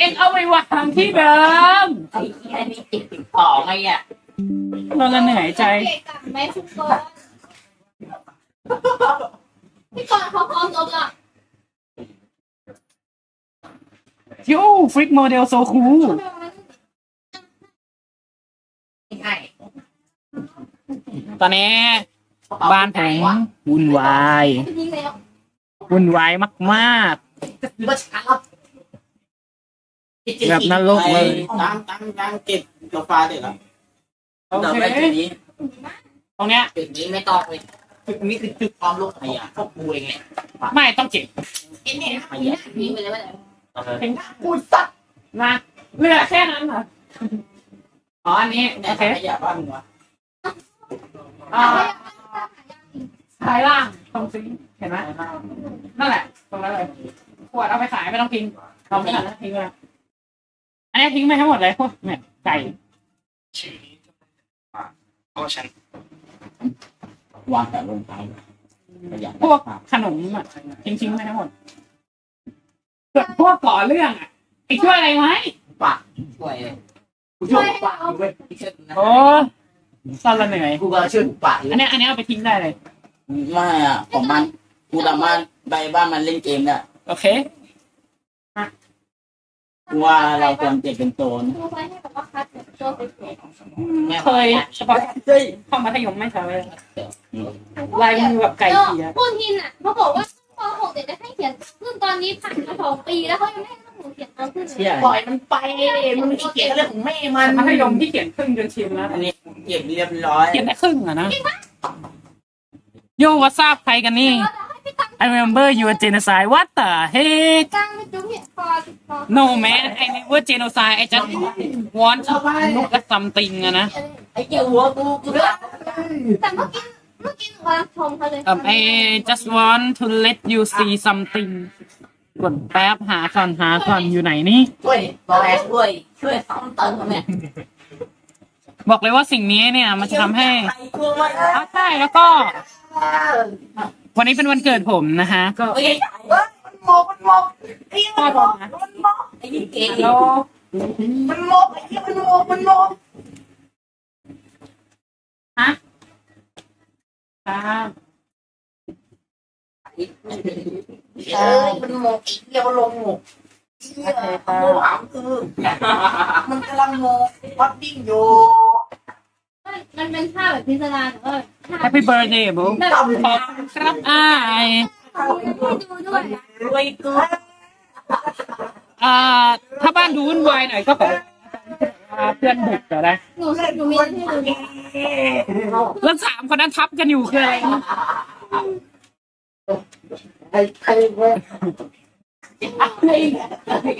เอ็งเอาไปวางที่เดิมไอ้เหี้ยนี่ติดติดต่อไงอะเราละเหนื่อยใจ เกะกะไหมคุณกรณ์พี่กรณ์เขาพร้อมลบละโย่ฟริกโมเดลโซคูไม่ใช่ตอนนี้บ้านผมวุ่นวาย ยิงแล้ววุ่นวายมาก เมื่อเช้า แบบนรกเลย ตั้งตั้งตั้งเก็บกาแฟเด็ดแล้วๆโอเดี๋ยวเคไปจุดนี้ตรงเนี้ยจุดนี้ไม่ต้องเลยจุดนี้คือจุดความโลกขยะพวกกูเองเนี่ยไม่ต้องเก็บไอ้เนี่ยขยะทิ้งไปเลยว่าเห็นกูสัตว์มาเหลือแค่นั้นเหรออ๋ออันนี้แต่โอเคขยะบ้านมึงวะอ่าซ้ายล่างตรงซิงค์เห็นไหมนั่นแหละ ตรงนั้นเลยขวดเอาไปขายไม่ต้องทิ้งเราไม่ทันแล้วทิ้งเลยอั นนี้ทิ้งไปทั้งหมดเลยพวกเนี่ยไก่ชื่อนี้เพราะฉันวางแต่ลงไปขยะพวกขนมอะทิ้งทิ้งไปทั้งหมดเกิดพวกก่อเรื่องอะไอ้ช่วยอะไรไหมช่วยกูช่วยปากเว้ยช่วยนะโอ้ตอนละเหนื่อยกูก็ช่วยปากอันนี้อันนี้เอาไปทิ้งได้เลยไม่อะของมันกูสามารถไปบ้านมันเล่นเกมได้โอเคกู ว่าเราควรเก็บเป็นโซนครูไว้ให้แบบว่าคัดแบบตัวสวยเคยเฉพาะเฮ้ยห้องมัธยมไม่ใช่เลยลายมือแบบไก่ๆแล้วเขียพูดทินอะเขาบอกว่าป .6 เด็กจะให้เขียนขึ้นตอนนี้ผ่านมาสองปีแล้วเขายังไม่ให้หนูเขียนตอนขึ้นเลยเชี่ยปล่อยมันไป มันไม่เกี่ยวกับเรื่องของแม่มันมัธยมที่เขียนครึ่งจนชินแล้วอันนี้เก็บเรียบร้อยเขียนได้ครึ่งอะนะโยวัทราบใครกันนี่ I remember you were genocide what the heck กลางไปจุ๊บเนี่ยคอติดคอ no man I never genocide I just want to look at something อะนะไอ้เกี่ยวหัวกูกูแต่เมื่อกี้เมื่อกี้หนูกำลังชมเขาเลย um, I just want to let you see something กดแป๊บหาก่อนหาก่อนอยู่ไหนนี่ ช่วยรอกแอช่วย ช่วยซ้ำเติมเนี่ยบอกเลยว่าสิ่งนี้เนี่ย มันจะทำให้ ใครกลัวไหมเอาใช่แล้วก็ วันนี้เป็นวันเกิดผมนะคะ ก็โอเคมันหมกมันหมกไอ้พ่อผมนะมันหมกไอ้นี่เก่งแล้วมันหมกไอ้นี่มันหมกมันหมกครับเออมันหมกไอ้เกี่ยวลงหมกเชี่ยโมหามคือมันกำลังหมกวัดดิ้งอยู่ มันเป็นท่าแบบพิศดารแต่ว่าท่าแฮปปี้เบิร์ดเดย์บุ๊แบบขอบคุณครับอ้ายให้ดูด้วยรวยเกินอ่าถ้าบ้านดูวุ่นวายหน่อยก็ขออ่าเพื่อนบุกก็ได้หนูหนูมีให้ดูแล้วสามคนนั้นทับกันอยู่คืออะไรไอ้ไอ้ เว้ย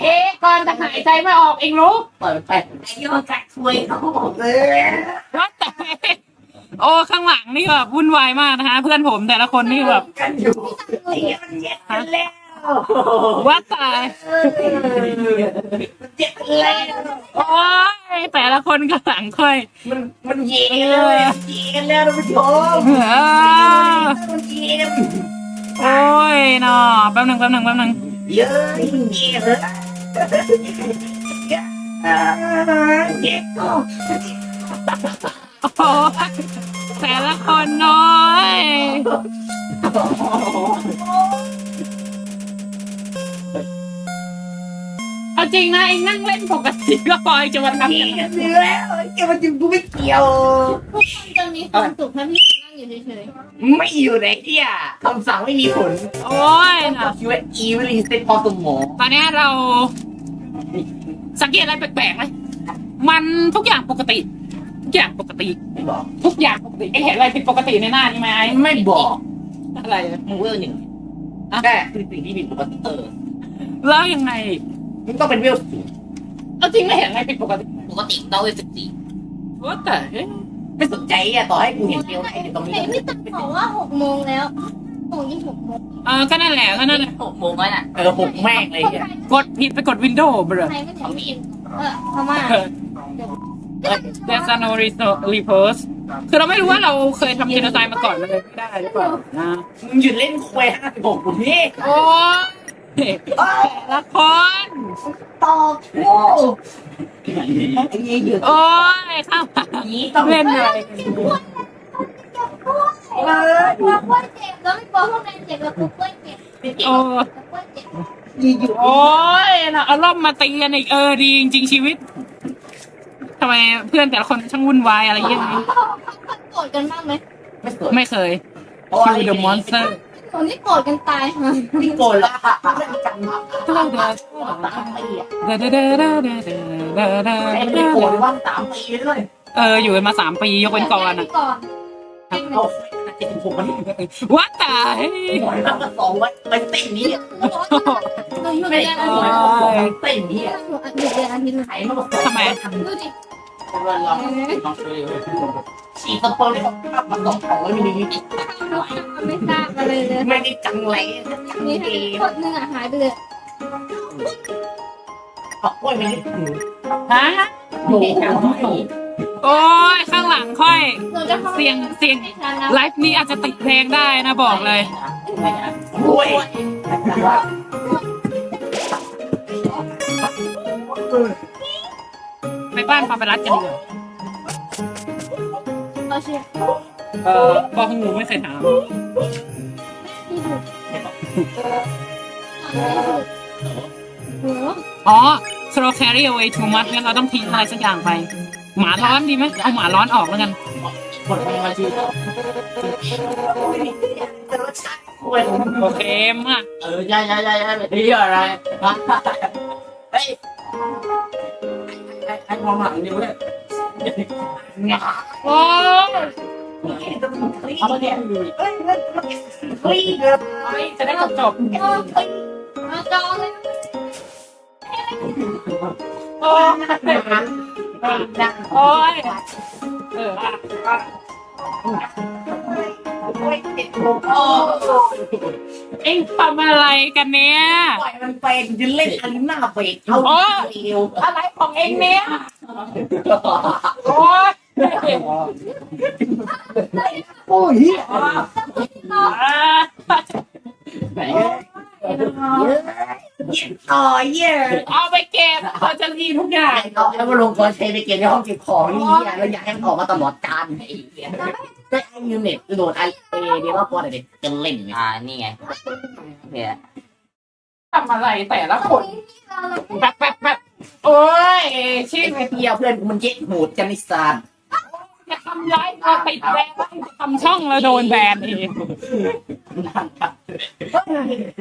เอ๊ะก่อนจะหายใจไม่ออกเองรู้เปิดไปไอ้ยอดกัดช่วยเขาบอกเลยว่าแต่โอ้ข้างหลังนี่แบบวุ่นวายมากนะคะเพื่อนผมแต่ละคนนี่แบบกันอยู่ไอ้มันเจ็บกันแล้วว่าแต่มันเจ็บกันแล้วโอ้ยแต่ละคนข้างหลังค่อย มันมันเย็นเลยเย็นแล้วท่านผู้ชมเออมันเย็นโอ้ยเนาะแป๊บหนึ่งแป๊บหนึ่งแป๊บหนึ่ง ยอะเย็นเยอ่าเย็นก็โอ้โหแต่ละคนน้อยเอาจริงนะเองนั่งเล่นปกติก็พอจะมาทำอย่างนั้นนแล้วแกมันจึงกูไม่เกี่ยวพวกคนจะมีความสุขถ้าพี่ อยู่เฉยไม่อยู่ไหนเที่ยคำสั่งไม่มีผลโอ้ยเนาะคิดว่าอีวิลีเซ็ตพอสมองตอนเนี้ยเรา สังเกตอะไรแปลกๆไหมมันทุกอย่างปกติ ทุกอย่างปกติ ไม่บอก ทุกอย่างปกติเองเห็นอะไรผิดปกติในหน้านี่ไหมไอ้ไม่บอกอะไรอะมึงเวลหนึ่งอะแค่คือสิ่งที่ผิดปกติเออแล้วยังไง มึงต้องเป็นเวลสูงเอาจริงไม่เห็นอะไรผิดปกติปกติต้องเวลสิบสี่ว่าแต่เอ๊ะ ไม่สนใจอะต่อให้กูๆเห็นเวลไหนตรงเห็นี้นพี่ตังบอกว่าหกโมงแล้วโมงยี่หกโมงเออก็นั่นแหละก็นั่นแหละหกโมงแล้วน่ะเออหกแม่งเลยอะกดผิดไปกดวินโดว์เบรอใครไม่ถึงพี่เออพม่า There's no repost คือเราไม่รู้ว่าเราเคยทำเจนไซมาก่อนมันเลยไม่ได้หรือเปล่านะมึงหยุดเล่นควยห้าสิบหกกูพี่โอ้ ละคร ตอบโง่ไอ้เหี้ยหยุดโอ้ยข้าวนี้ต้องเล่นอะไรกันกลัวกลัวกล้วยเจ็บแล้วไม่กลัวพวกนั้นเจ็บแล้วกลัวกล้วยเจ็บโอ้กล้วยเจ็บยีหยุดโอ้ยเราเอาล่มมาตีกันอีกเออดีจริงๆชีวิตทำไมเพื่อนแต่ละคนช่างวุ่นวายอะไรเงี้ยโกรธกันบ้างไหมไม่สนไม่เคยเพราะว่าคิวเดอะมอนสเตอร์ ตอนนี้โกรธกันตายค่ะโกรธแล้วค่ะจังมากตามปีอะไอ้พี่โกรธว่าตามปีเลยเอออยู่กันมาสามปียกเป็นกอนเอาเดสิวันว่าตายหมอนรัสองวันเป็นติ่งนี้ไม่ติ่งนี้นอัดเดือนอาทิตย์ไหมาบอกทำไม ลองลองช่วยดูฉีสเปิร์มเลยมันสองของไม่มีไม่ทราบอะไรเลยไม่ได้จังไรจังมีดีคนหนึ่งอะหายไปเลยขอบคุณไม่ได้ถือฮะโยจังไม่โอ้ยข้างหลังค่อยหนูจะเข้าเสียงเสียงไม่ทันแล้วไลฟ์นี้อาจจะติดเพลงได้นะบอกเลย รวย ไปบ้านพาไปรัดกันดีกว่าเราเชื่อเออบอกของหนูไม่เคยถามที่ดูหนูอ๋อ throw carry away too much เนี่ยเราต้องทิ้งอะไรสักอย่างไป หมาร้อนดีไหมเอาหมาร้อนออกแล้วกันหมดมาชีวิตแต่รสชาติควรโอเคมากเออใช่ใช่ใช่ใช่นี่อะไรเฮ้ย มอมหลังนี้วเนี่ยโอ้เอาไปเนี่ยอ้ยจะได้จบจบมองเลยโอ้ยโอ้ยเออ อะอะเฮ้ยเด็ดลงโอ้เอ็งทำอะไรกันเนี่ย ปล่อยมันเป็นจะเล่นอันหน้าเบรกเอาเร็วอะไรของเอ็งเนี่ย โอ้ยโอ้ยอ่าไหนต่อเย่เอาไปเก็บเราจะรีทุกอย่างเราแล้วมาลงกอนเทไปเก็บในห้องเก็บของนี่เนี่ยเราอยากให้มันออกมาตลอดการไอ้เหี้ยได้ไอ้ ยูเน็ตโหลดไอเอเดี๋ยวว่าพอเด็กจะเล่นไงอ่า นี่ไงเนี่ยทำอะไรแต่ละตครงนนี้ที่เราเราแบบแบบแบบโอ้ยชิไอ้เพียเพื่อนกูมันเย็ดหูดกันไอ้สาร จะทำร้ายเราติดแบนทำช่องเราโดนแบนอีก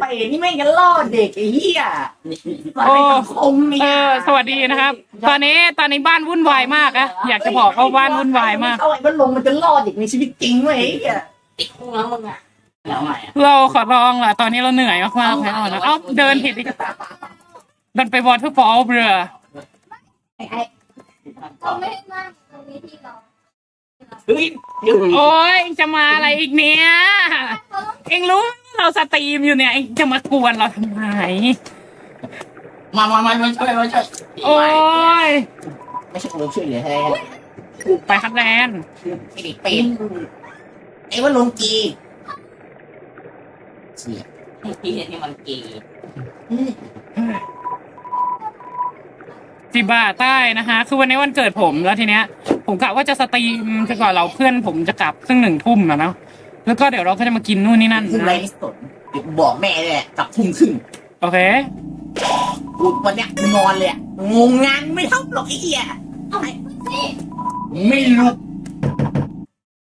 ไปนี่ไม่กันล่อเด็กไอ้เหี้ยไปสังคมเอเนี่ยอสวัสดีนะครับ ตอนนี้ตอนนี้บ้านวุ่นวายมากอะอยากจะบอกว่าบ้านวุ่นวายมาก เอาไอ้มันลงมันจะล่อเด็กในชีวิตจริงเว้ยไอ้เหี้ยติดคุกแล้วมึงอะแล้วไงอะเราขอร้องล่ะ ตอนนี้เราเหนื่อยมากๆแล้วนะเอ้าเดินผิดอีกเดินไปวอเตอร์ฟอลเรือ ไอ้ไอ้เราไม่ได้นั่งตรงนี้ที่เรา เฮ้ยโอ้ยเอ็งจะมาอะไรอีกเนี่ยเอ็งรู้เราสตรีมอยู่เนี่ยเอ็งจะมากวนเราทำไมมามามามาช่วยมาช่วยโอ้ยไม่ใช่กูช่วยเหลือให้ไปครับแดนไอ้เด็กเป็นไอ้ว่าลงกีเสียไอ้ที่นี่มันเก ย์จิบาใต้นะคะ คือวันนี้วันเกิดผมแล้วทีเนี้ย ผมกะว่าจะสตรีมจนกว่าเราเพื่อนผมจะกลับซึ่งหนึ่งทุ่มแล้วนะแล้วก็เดี๋ยวเราก็จะมากินนู่นนี่นั่นกูไรนะไม่สนเดี๋ยวกูบอกแม่เลยแหละกลับทุ่มครึ่งโอเค กูวันเนี้ยกูนอนเลยอะงงงานไม่เท่าหรอกไอ้เหี้ยนี่ไม่รู้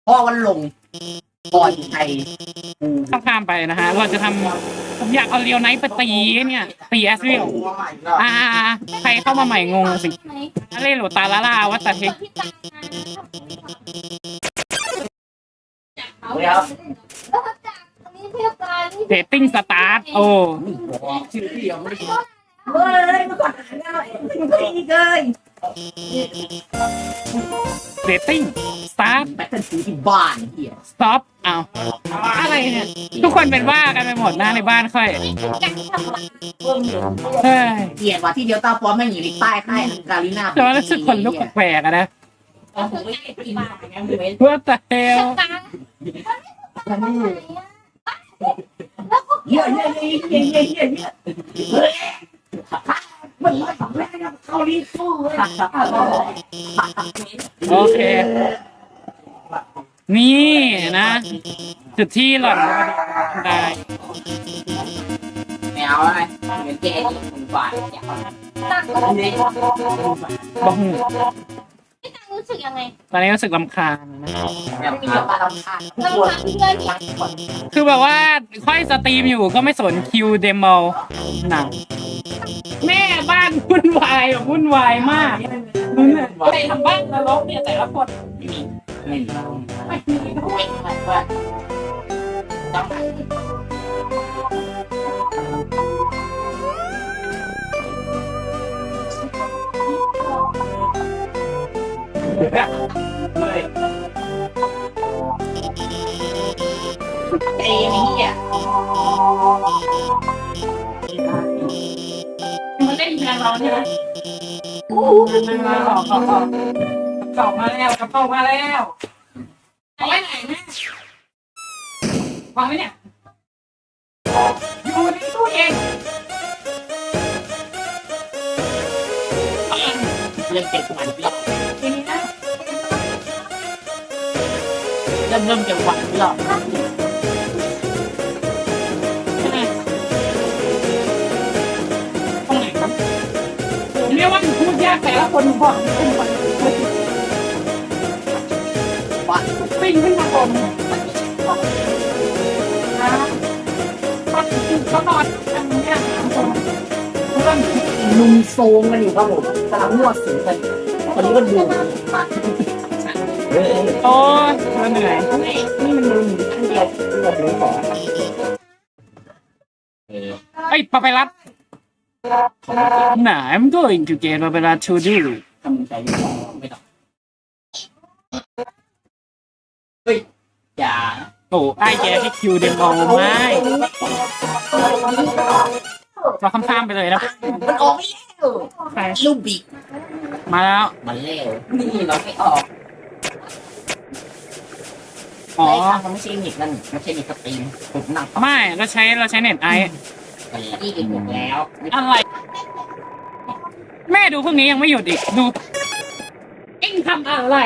เพราะวันลง ก่อนใครกูข้ามข้ามไปนะฮะ เราจะทำผมอยากเอาเรียวไนท์ไปตีเนี่ย ตีแอสเรียลอ่า ใครเข้ามาใหม่งงสิไหมอะไรโหลตาลาลาวัตตาเทคที่ตั้งงานเดี๋ยวแล้วจากตรงนี้เทียบกันนี่เดตติ้งสตาร์ท โอ้ชื่อพี่ยังไม่ได้เฮ้ยมาก่อนหาหน่อยไม่เกิน เดตติ้งสตาร์ทแบตเตอรี่ที่บ้านเหี้ยสต็อปเอาอะไรเนี่ย ทุกคนเป็นว่ากันไปหมดนะในบ้านค่อยจากทำไมเฮ้ยเกลียดว่าที่เดียวตาปอมแม่งอยู่ในใต้ค่ายกาลิน่าแต่ว่ารู้สึกคนลุกแปลกๆอะนะผมไม่ได้กินไงมึงไม่ว่าแต่เฮลตังค์ท่านนี่เยอะเยอะเยอะเยอะเยอะเยอะเยอะเฮ้ย มันไม่สำเร็จนะเกาหลีสู้เลยโอเค นี่นะ จุดที่หล่อนได้แมวอะไรเหมือนแกที่คุณฝ่ายอยากตังเล่นบ้องพี่ตังรู้สึกยังไง ตอนนี้รู้สึกลำคาญนะแบบไม่มีการรำคาญเราทำเพื่อนคือแบบว่าค่อยสตรีมอยู่ก็ไม่สนคิวเดมอลหนัง แม่บ้านวุ่นวายแบบวุ่นวายมากมึงเนี่ยไปทำบ้านนรกเนี่ยแต่ละคนไม่มีไม่มีไม่มีไม่มีว่าต้องเลยไอ้เนี่ย มันเล่นแทนเราใช่ไหมมันมาหลอกหลอกหลอกกลับมาแล้วกระเป๋ามาแล้วเอาไว้ไหนแม่วางไว้เนี่ยอยู่ในตู้เย็นเริ่มเก็บหวานเปรี้ยวทีนี้นะเริ่มเริ่มเก็บหวานเปรี้ยว แต่ละคนบอกเป็นคนปิ้งขึ้นมาบนนะตอนเขานอนกันเนี่ยสามคนเพื่อนลุมโซมกันอยู่ครับผมกำลังมั่วสุมกันคนนี้ก็ดูโอ้ยมันเหนื่อยนี่มันลุมอันเดียวหมดเลยขอเออไอ้ปาไปรัด ไหน I'm going to get ปาไปรัด to do ทำใจไม่ต้องเฮ้ยอย่าโอ้ไอ้แกให้คิวเดมอลไม่เราข้ามๆไปเลยนะ มันออกไม่แล้วไป ลูกบิกมาแล้ว มันเร็วนี่เราไม่ออกอ๋อไอ้ข้างมันไม่ใช่มิกนั่นไม่ใช่มิกสตรีมผมหนั่งไม่ เราใช้เราใช้เน็ตไอ ไปที่กินหมดแล้วอะไร แม่ดูพวกนี้ยังไม่หยุดอีกดู เอ็งทำอะไร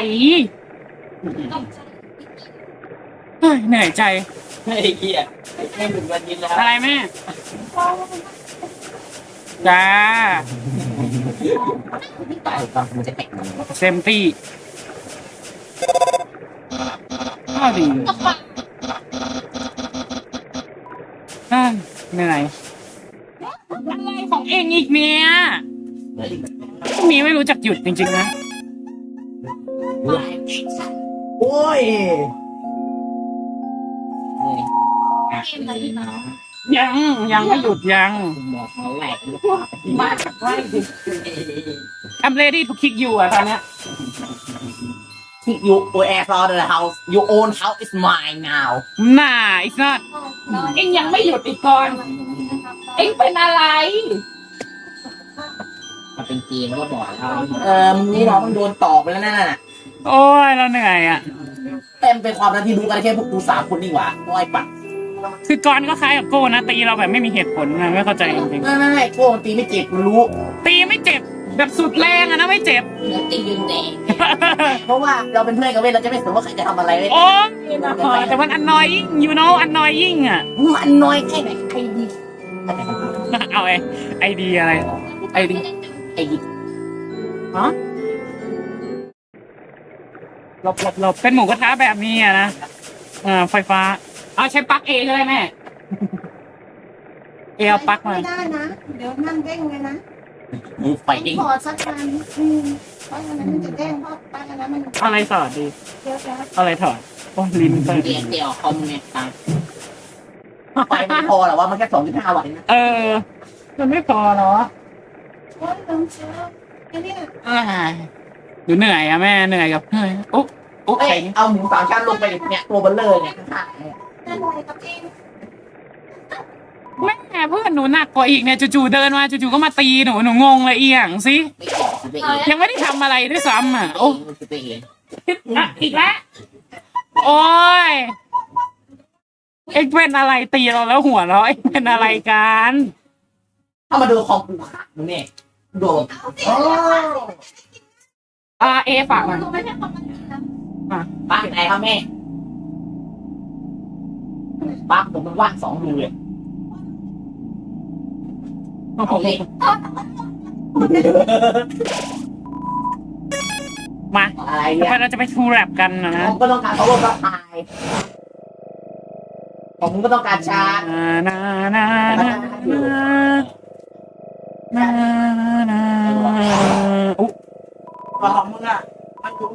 เฮ้ยเหนื่อยใจ ไอ้เหี้ยไม่ถึงวันนี้แล้วอะไรแม่จ้าตายตอนมันจะแตกเซมตี้ก็ดีกับปากเอ้ยเหนื่อยอะไรขอ งเองอีกเนี่ยเลยพวกนี้ไม่รู้จักหยุดจริงๆนะ โอ้ยเกมอะไรที่น้องยังยังไม่หยุดยังคุณบอกเขาแหลกมากไม่ดิ I'm ready to kick you อะตอนเนี้ยที่ you air for the house your own house is mine now น่า it's not เอ็งยังไม่หยุดอีกก่อน เอ็งเป็นอะไร มันเป็นเกมก็บอกแล้วเออมึงนี่น้องมันโดนตอกไปแล้วนั่นน่ะโอ้ยเราเหนื่อยอะ เต็มเป็นความนาทีดูกันแค่พวกกูสามคนดีกว่าโอ้ยปักคือกรก็คล้ายกับโก้นะตีเราแบบไม่มีเหตุผลนะไม่เข้าใจจริงไม่ไม่ไม่โก้มันตีไม่เจ็บมันรู้ๆตีไม่เจ็บแบบสุดแรงอะนะไม่เจ็บเนื้อตียืนแดงเพราะว่าเราเป็นเพื่อนกันเว้ยเราจะไม่สนว่าใครจะทำอะไรเว้ยโอ้ยแต่มัน annoying you know annoying อะมันน้อยแค่ไหนไอ้ดิเอาไอไอเดียอะไรไอเดีย ไอ้ดิหลบหลบหลบเป็นหมูกระทะแบบนี้อะนะอ่าไฟฟ้า เอาใช้ปลั๊กเอก็ได้แม่ เอเอาปลั๊กมา ไม่ได้นะ เดี๋ยวนั่นเด้งเลยนะมึงไฟเองขอสักการอืมเพราะอันนั้นมันจะเด้งเพราะปลั๊กอันนั้นมันเอาอะไรถอดดี เยอะแล้วเอาอะไรถอดโอ้ลิ้นเปิดเดี๋ยวเดี๋ยวคอมเนี่ยตังไฟไม่พอหรอว่ามันแค่สองจุดห้าวัตต์นะเออ มันไม่พอเนาะ โอ้ยลงเชื้อไอ้เนี่ยอ่าดูเหนื่อยอะแม่เหนื่อยกับเหนื่อยอุ๊บอุ๊บเอ้ยแข็งเอาหมูสามชั้นลงไปเนี่ยตัวเบลเลอร์เนี่ยข้างๆเนี่ยนั่นอะไรกับเองแม่เพื่อนหนูหนักกว่าอีกเนี่ยจู่ๆเดินมาจู่ๆก็มาตีหนูหนูงงเลยเอียงสิไม่เจ็บคือไปเองยังไม่ได้ทำอะไรด้วยซ้ำอะโอ้คือไปเองอะอีกแล้วโอ้ยเอ็กเป็นอะไรตีเราแล้วหัวเราะเอ็กเป็นอะไรกัน ถ้ามาดูคอมกูขาดมึงเนี่ย โดนโอ้อ่าเอฝากหน่อยหนูไม่ใช่คนมันดีนะป้าไหนครับแม่ป้าผมมันว่างสองรูเลยโอ้โหโอเคมาอะไรทำเนี่ยไมเราจะไปทูแรปกันนะนะผมก็ต้องการ power ก็ตายผมก็ต้องการชาร์จนานานานา นานาอุ๊ของมึงอะมันอยู่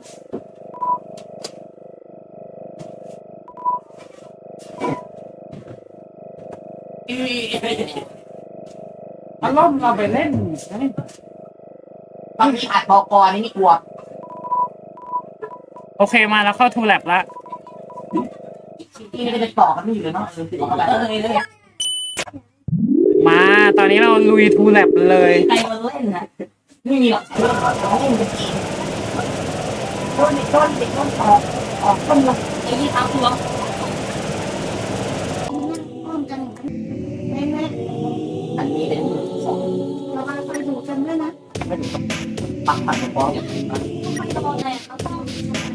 อารมณ์เราไปเล่นบางทีอัดบอกรนี่ไม่กลัว โอเคมาแล้วเข้าทูแรปละที่ไม่ได้ไปต่อกันไม่อยู่เลยเนาะเออเลย ลุยทูแรปเลยใครมาเล่นนะไม่มีหรอกเรื่องเขาเล่นกันเองต้นเด็กต้นเด็กต้นออกออกต้นละไอ้ยี่ทำตัวอ้อมกันแม่แม่อันนี้เป็นสองระวังไฟดูดกันด้วยนะไม่ถึงปักปักฟ้องอย่างนี้มันโดนอะไรเขาต้อง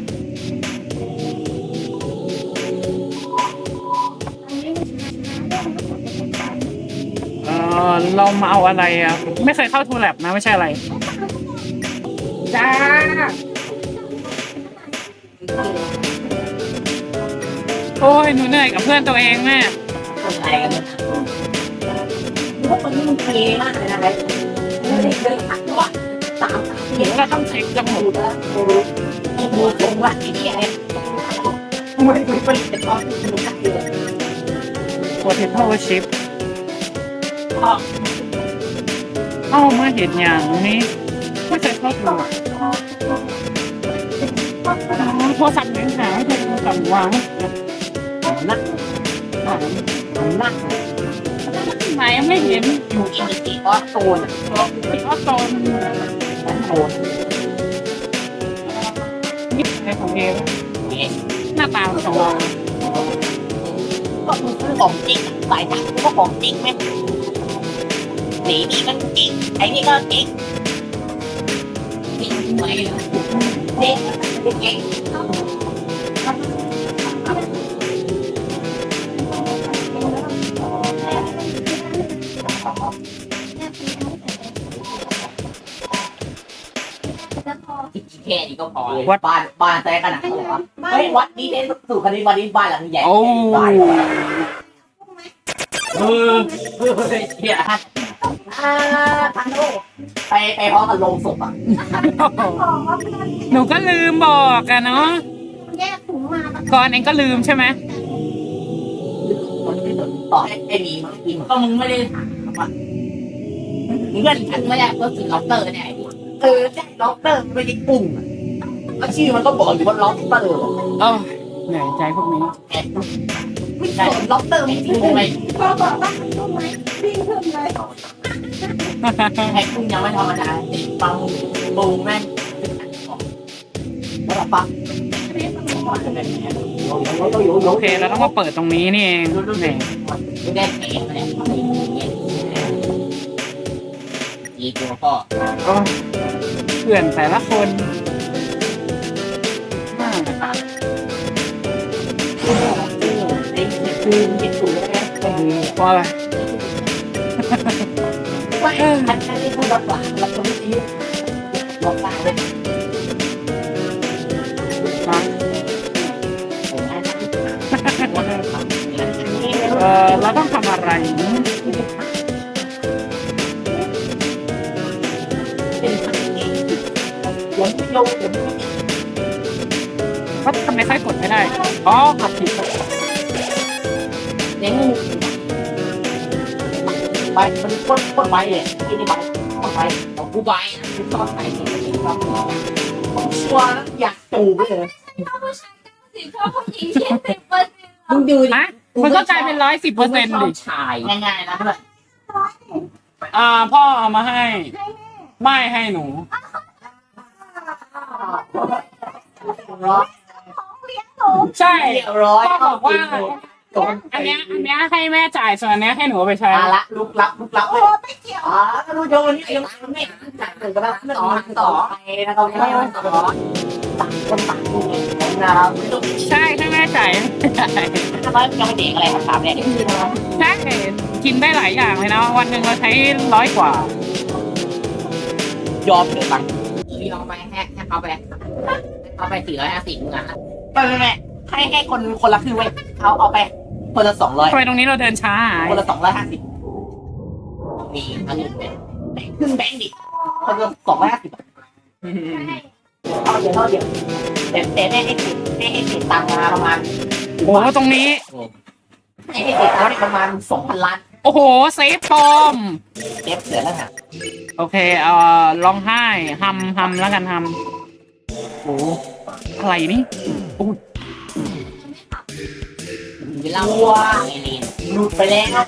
ออเรามาเอาอะไรอะ ไม่เคยเข้าทูแรปนะ ไม่ใช่อะไร จ้า โอ้ยหนูเหนื่อยกับเพื่อนตัวเองแม่คนไทยกันเนี่ยพวกคนนี้มันเทมากเลยนะไอ้เด็กเดินหักว่าสามสามเดี๋เห็ยนวเราต้องเช็คจมูดูกแล้วดูดูตรงว่าไอ้เนี่ยไอ้ไม่ไม่ผลิตเป็นตอนที่ดูนักเรียนโปเทโต้ชิป เอ้ามาเห็นอย่างนี้ไม่เคยเข้าทูโทรศัพท์เนื้อหาให้โทรศัพท์วางนักนักไหนไม่เห็นอยู่อินดิจิออโซนติดว่าโซนโซนนี่อะไรของเอวนี่หน้าตาของเราก็คือซื้อของจริงสายถักก็ของจริงไหม สีนี่มันจริงไอ้นี่ก็จริงจริงไหมเด็กเก่งจะพอแค่นี้ก็พอวัดบ้านบ้านแต่ขนาดนี้วะเฮ้ยวัดนี้เนี่ยสู่คดีวันนี้บ้านหลังใหญ่โอ้บ้านเออเฮ้ยเฮีย อ่าทันโลไปไปพร้อมกับโรงศพอะหนูก็ลืมบอกอะเนาะแยกถุงมาปะก่อนเองก็ลืมใช่ไหมต่อให้ไอ้มีมันกินก็มึงไม่ได้ถามว่าเงื่อนฉันไม่ได้ก็คือล็อบสเตอร์เนี่ยเออใช่ล็อบสเตอร์ไม่ใช่กุ้งอะแล้วชื่อมันก็บอกอยู่ว่าล็อบสเตอร์เออเหนื่อยใจพวกนี้ แอบไม่ใช่ล็อบสเตอร์ไม่ใช่กุ้งเลยพอบอกว่ารู้ไหมวิ่งขึ้นเลยไอ้กุ้งยังไม่ธรรมดาติดปังปูแม่งแล้วปั๊บโอเคเราต้องมาเปิดตรงนี้นี่เองแหมไม่ได้เองเลยอีตัวพ่อโอ้ยเพื่อนแต่ละคน ว่าอะไรว่าอันนี้พูดลำบากเราก็ไม่ยิ้มบอกตาเลยมาผมอันนี้เออเราต้องทำอะไรเป็นพันเองเดี๋ยวไม่ลงเดี๋ยวไม่ก็ทำไมค่อยกดไม่ได้ อ๋อกดผิดเน้น ใบมันต้นต้นใบเนี่ยที่นี่ใบต้นใบของกูใบนะกูชอบใบสิ่งนี้ครับผมชัวร์อยากจูบเลยชอบผู้ชายเก้าสิบชอบผู้หญิงยี่สิบเปอร์เซ็นต์มึงดูดิ มันก็กลายเป็นร้อยสิบเปอร์เซ็นต์ดิชายง่ายๆนะแบบอ่าพ่อเอามาให้ ไม่ให้หนูร้อยของเลี้ยงหนูใช่ร้อยพ่อบอกว่า อันเนี้ยอันเนี้ยให้แม่จ่ายส่วนอันเนี้ยให้หนูเอาไปใช้ มาละลุกลับลุกลับโอ้เลยไม่เกี่ยวอ๋อท่านผู้ชมวันนี้ยังไม่จ่ายเงินกันแล้วต่อต่อไปนะครับไม่ต้องต่อต่างคนต่างนะครับไม่ต้องใช่ให้แม่จ่ายทำไมยังไม่เด็กอะไรคำถามเนี่ยใช่กินได้หลายอย่างเลยนะ วันหนึ่งเราใช้ร้อยกว่า ยอมเถอะบังอีลองไปแฮกแฮกเอาไปเอาไปสี่ร้อยห้าสิบอะไปไปไปให้ให้คนคนละครึ่งไว้เอาเอาไป คนละสองร้อยทำไมตรงนี้เราเดินช้าอะคนละสองร้อยห้าสิบมีอันนี้เป็นแบ่งครึ่งแบงค์ดิคนละสองร้อยห้าสิบเอาเดี๋ยวเอาเดี๋ยวแต่แต่ได้ให้ติดได้ให้ติดตังค์มาประมาณโอ้โหตรงนี้ได้ให้ติดตังค์ประมาณสองพันล้านโอ้โห เซฟปลอม เด็บเหลือแล้วฮะโอเค เอ่อร้องไห้ฮัมฮัมแล้วกันฮัมโอ้โหอะไรนี่ เวลาวัวนี่หลุดไปแล้ว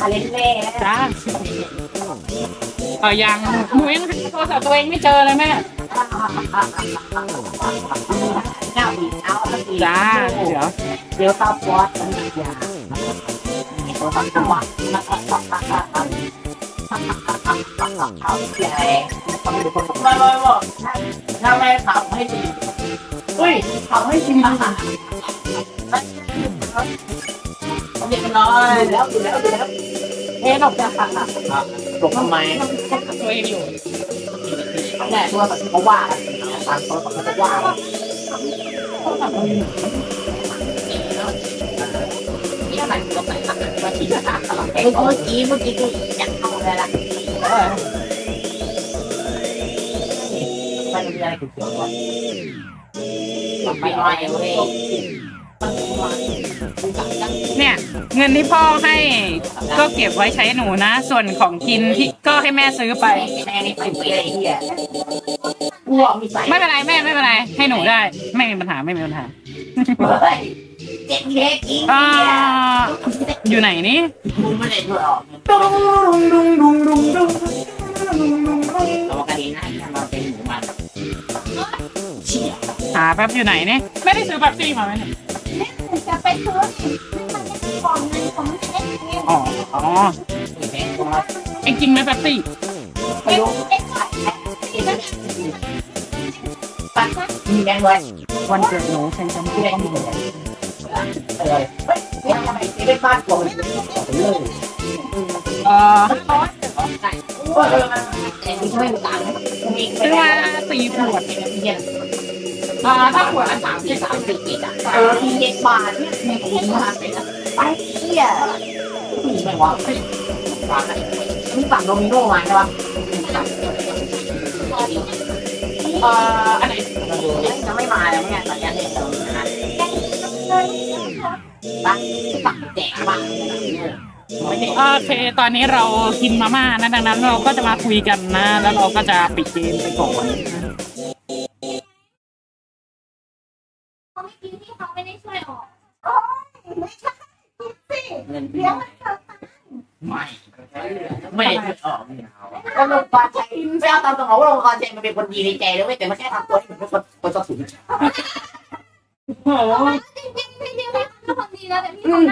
อะไรเล่จ้าเออยังหนูยังโทรศัพท์ตัวเองไม่เจอเลยแม่หน้าบีเอาจ้าเดี๋ยวเดี๋ยวตาบอดมันอย่าเดี๋ยวตาบอดใหญ่ไม่ไม่บอกถ้าไม่ทำให้ดีอุ้ยทำให้ดี เรียบร้อยแล้วอยู่แล้วอยู่แล้วเฮ้ยหลบจะหักหลบทำไมตัวเองอยู่แน่ตัวแบบเขาว่าตามตัวเขาว่าว่าเมื่อกี้เมื่อกี้กูอยากเข้าเลยล่ะมันมีอะไรกูเกี่ยวกับไม่น้อยเว้ย เนี่ยเงินที่พ่อให้ก็เก็บไว้ใช้หนูนะ ส่วนของกินที่ก็ให้แม่ซื้อไปแม่นี่ไปเว้ยไอ้เหี้ยกูมีใส่ไม่เป็นไรแม่ไม่เป็นไร ให้หนูได้ ไม่มีปัญหาไม่มีปัญหาเฮ้ยเจ็บเค้กอีกอ่าอยู่ไหนนี่มึงไม่ได้ด้วยหรอกดุงดุงดุงดุงดุงตัวกระดิ่งนะมาเป็นหมูมันเชี่ยหาแป๊บอยู่ไหนนี่ไม่ได้ซื้อแป๊บซี่มาไหมเนี่ย จะไปซื้อนี่มันไม่ได้ของเงินของเอ็กซ์เอ็กซ์อ๋ออ๋อมีแบงค์ตัวเอ็งกินไหมแป๊บซี่ไปดูเอ็กซ์ขายมีแบงค์ด้วยวันเกิดหนูใครจำมีแบงค์มีเลยเฮ้ยเนี่ยทำไมที่เป็นบ้านตัวมันเป็นเรื่องเอ่อเออแต่มีไม่มีตังค์มีซื้อมาสี่ขวดเนี่ย อ่าถ้าขวดอัอันนสาสามมสี่สิบสามสี่เจ็ดอะเออมีเจ็ดบาทเนี่ยมีคุ้มมากเลยนะไปเที่ยมีไหมวะฝากมีฝั่งโดมิโนมาใช่ปะเอ่ออันไหนเราดูเนี่ยยังไม่มาแล้วเนี่ยตอนนี้เนี่ยเราหาตั้งฝั่งแจกบ้างไม่ได้โอเค ตอนนี้เรากินมาม่านะดังนั้นเราก็จะมาคุยกันนะ แล้วเราก็จะปิดเกมไปก่อน เขาไม่กินที่เขาไม่ได้ช่วยออก ไม่ใช่กินสิ เงิน เดี๋ยวมันเกิด ไม่ ไม่ได้ออกก็ลงกรเชนไม่เอาตามตรงเขาว่าลงกรเชนมันเป็นคนดีในใจเลยเว้ยแต่มันแค่ทำตัวให้เหมือนเป็นคนคนสะสมโอ้โหจริงๆจริงๆพี่เขาเป็นคนดีนะแต่พี่เขานั่ง